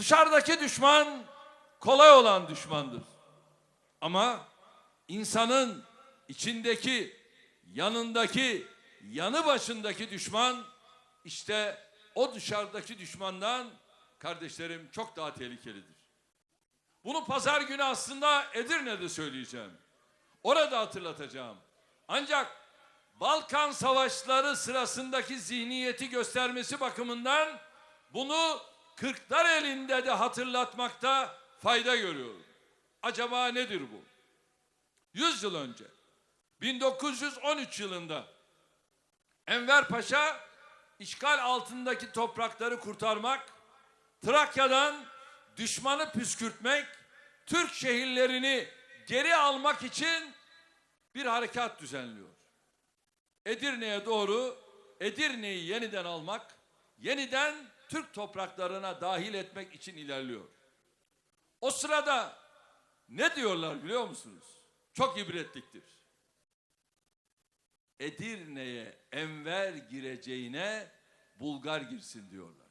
Dışarıdaki düşman kolay olan düşmandır. Ama insanın içindeki, yanındaki, yanı başındaki düşman işte o dışarıdaki düşmandan kardeşlerim çok daha tehlikelidir. Bunu pazar günü aslında Edirne'de söyleyeceğim. Orada hatırlatacağım. Ancak Balkan savaşları sırasındaki zihniyeti göstermesi bakımından bunu Kırklar elinde de hatırlatmakta fayda görüyorum. Acaba nedir bu? 100 yıl önce 1913 yılında Enver Paşa işgal altındaki toprakları kurtarmak, Trakya'dan düşmanı püskürtmek, Türk şehirlerini geri almak için bir harekat düzenliyor. Edirne'ye doğru Edirne'yi yeniden almak, yeniden Türk topraklarına dahil etmek için ilerliyor. O sırada ne diyorlar biliyor musunuz? Çok ibretliktir. Edirne'ye Enver gireceğine Bulgar girsin diyorlar.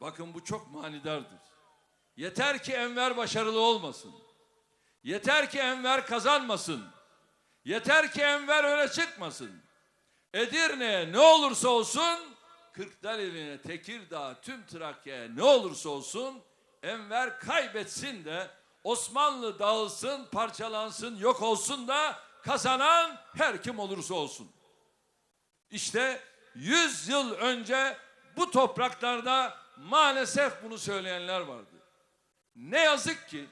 Bakın bu çok manidardır. Yeter ki Enver başarılı olmasın. Yeter ki Enver kazanmasın. Yeter ki Enver öne çıkmasın. Edirne'ye ne olursa olsun, Kırklareli'ne, Tekirdağ, tüm Trakya'ya ne olursa olsun Enver kaybetsin de Osmanlı dağılsın, parçalansın, yok olsun da kazanan her kim olursa olsun. İşte 100 yıl önce bu topraklarda maalesef bunu söyleyenler vardı. Ne yazık ki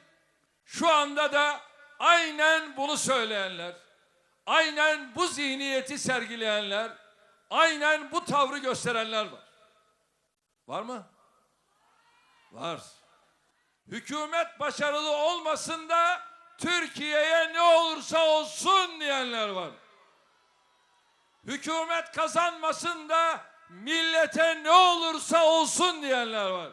şu anda da aynen bunu söyleyenler, aynen bu zihniyeti sergileyenler, aynen bu tavrı gösterenler var. Var mı? Var. Hükümet başarılı olmasın da Türkiye'ye ne olursa olsun diyenler var. Hükümet kazanmasın da millete ne olursa olsun diyenler var.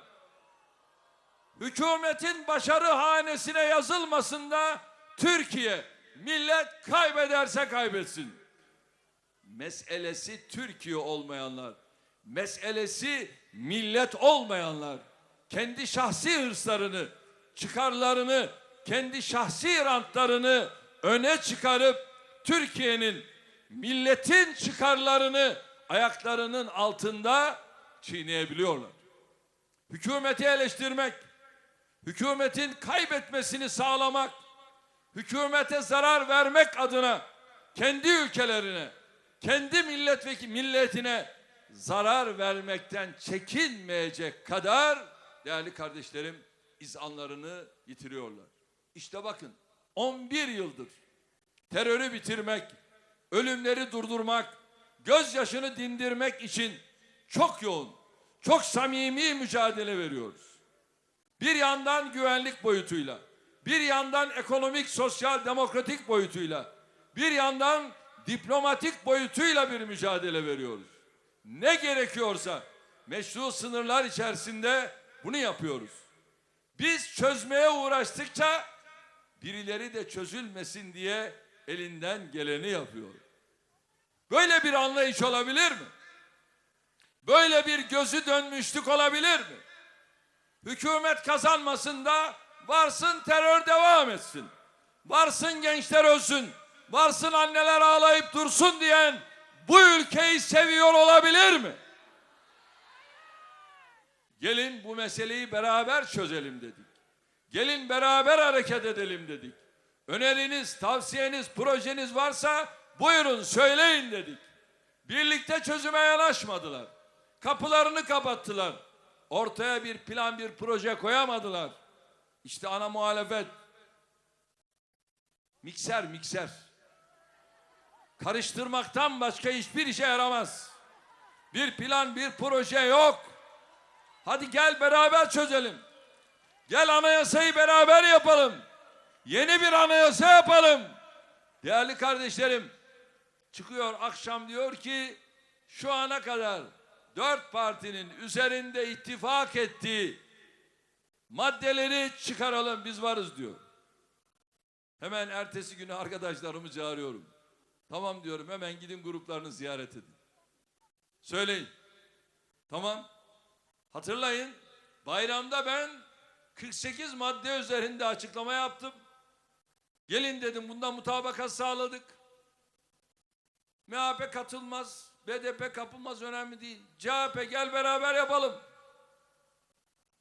Hükümetin başarı hanesine yazılmasın da Türkiye millet kaybederse kaybetsin. Meselesi Türkiye olmayanlar, meselesi millet olmayanlar, kendi şahsi hırslarını, çıkarlarını, kendi şahsi rantlarını öne çıkarıp Türkiye'nin milletin çıkarlarını ayaklarının altında çiğneyebiliyorlar. Hükümeti eleştirmek, hükümetin kaybetmesini sağlamak, hükümete zarar vermek adına kendi ülkelerine, kendi milletvekili milletine zarar vermekten çekinmeyecek kadar değerli kardeşlerim izanlarını yitiriyorlar. İşte bakın 11 yıldır terörü bitirmek, ölümleri durdurmak, gözyaşını dindirmek için çok yoğun, çok samimi mücadele veriyoruz. Bir yandan güvenlik boyutuyla, bir yandan ekonomik, sosyal, demokratik boyutuyla, bir yandan diplomatik boyutuyla bir mücadele veriyoruz. Ne gerekiyorsa meşru sınırlar içerisinde bunu yapıyoruz. Biz çözmeye uğraştıkça birileri de çözülmesin diye elinden geleni yapıyor. Böyle bir anlayış olabilir mi? Böyle bir gözü dönmüşlük olabilir mi? Hükümet kazanmasın da varsın terör devam etsin. Varsın gençler ölsün. Varsın anneler ağlayıp dursun diyen bu ülkeyi seviyor olabilir mi? Gelin bu meseleyi beraber çözelim dedik. Gelin beraber hareket edelim dedik. Öneriniz, tavsiyeniz, projeniz varsa buyurun söyleyin dedik. Birlikte çözüme yanaşmadılar. Kapılarını kapattılar. Ortaya bir plan, bir proje koyamadılar. İşte ana muhalefet. Mikser, mikser. Karıştırmaktan başka hiçbir işe yaramaz. Bir plan, bir proje yok. Hadi gel beraber çözelim. Gel anayasayı beraber yapalım. Yeni bir anayasa yapalım. Değerli kardeşlerim, çıkıyor akşam diyor ki şu ana kadar dört partinin üzerinde ittifak ettiği maddeleri çıkaralım biz varız diyor. Hemen ertesi günü arkadaşlarımı çağırıyorum. Tamam diyorum hemen gidin gruplarını ziyaret edin. Söyleyin. Tamam. Hatırlayın bayramda ben 48 madde üzerinde açıklama yaptım. Gelin dedim bundan mutabakat sağladık. MHP katılmaz, BDP kapılmaz önemli değil. CHP gel beraber yapalım.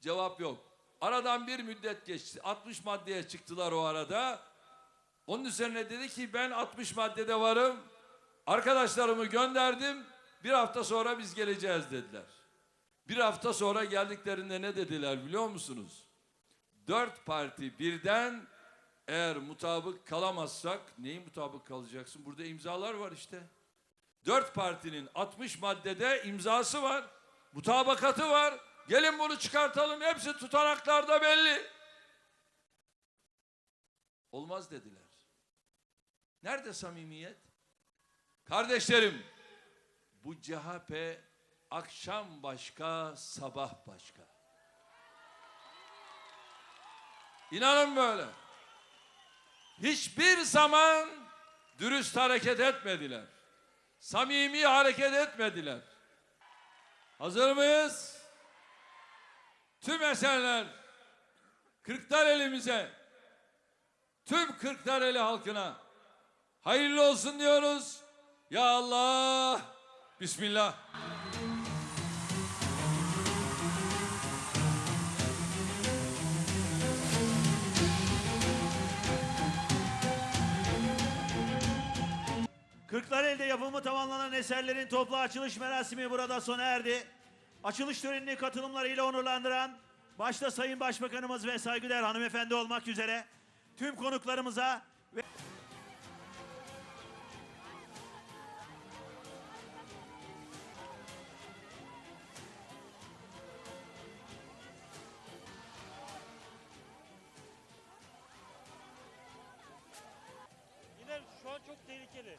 Cevap yok. Aradan bir müddet geçti. 60 maddeye çıktılar o arada. Onun üzerine dedi ki ben 60 maddede varım. Arkadaşlarımı gönderdim. Bir hafta sonra biz geleceğiz dediler. Bir hafta sonra geldiklerinde ne dediler biliyor musunuz? Dört parti birden eğer mutabık kalamazsak neyi mutabık kalacaksın? Burada imzalar var işte. Dört partinin 60 maddede imzası var. Mutabakatı var. Gelin bunu çıkartalım. Hepsi tutanaklarda belli. Olmaz dediler. Nerede samimiyet? Kardeşlerim, bu CHP akşam başka, sabah başka. İnanın böyle. Hiçbir zaman dürüst hareket etmediler. Samimi hareket etmediler. Hazır mıyız? Tüm esenler Kırklareli'mize, tüm Kırklareli halkına hayırlı olsun diyoruz. Ya Allah, Bismillah. Kırklareli'de yapımı tamamlanan eserlerin toplu açılış merasimi burada sona erdi. Açılış törenini katılımlarıyla onurlandıran başta Sayın Başbakanımız ve saygıdeğer hanımefendi olmak üzere tüm konuklarımıza ve tehlikeli.